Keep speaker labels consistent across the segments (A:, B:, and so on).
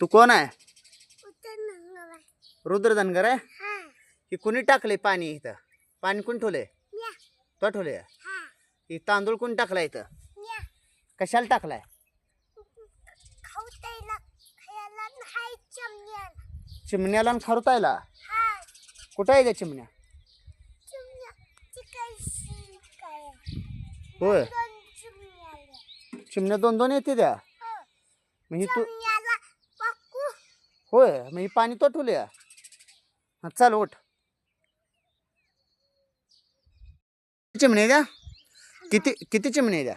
A: तू कोण आहे?
B: उतर नंगवा
A: रुद्र धनगर आहे?
B: हा.
A: कुणी टाकले पाणी इथं? पाणी कोणी ठेवले तो ठेवले
B: हा.
A: ही तांदूळ कोणी टाकला इथं? कशाला टाकलाय? चिमण्याला. खरुतायला? कुठं आहे त्या चिमण्या? होय. चिमण्या दोन दोन येते त्या?
B: हो.
A: ही तू होय मग ही पाणी तो ठेवले हा उठ. चिमणे द्या? किती किती चिमणे द्या?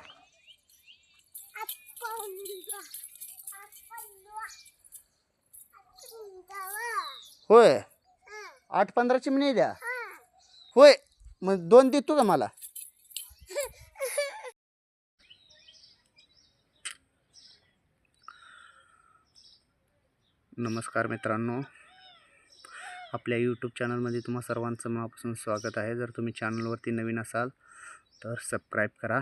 A: होय. आठ पंधरा चिमणे द्या. होय मग दोन देतो का मला? नमस्कार मित्रांनो. आपल्या यूट्यूब चॅनलमध्ये तुम्हा सर्वांचं मनापासून स्वागत आहे. जर तुम्ही चॅनलवरती नवीन असाल तर सबस्क्राईब करा.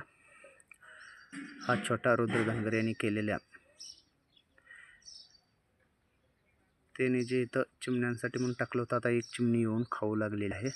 A: हा छोटा रुद्र धनगर यांनी केलेल्या त्याने जे इथं चिमण्यांसाठी म्हणून टाकलं होतं आता एक चिमणी येऊन खाऊ लागलेली आहे.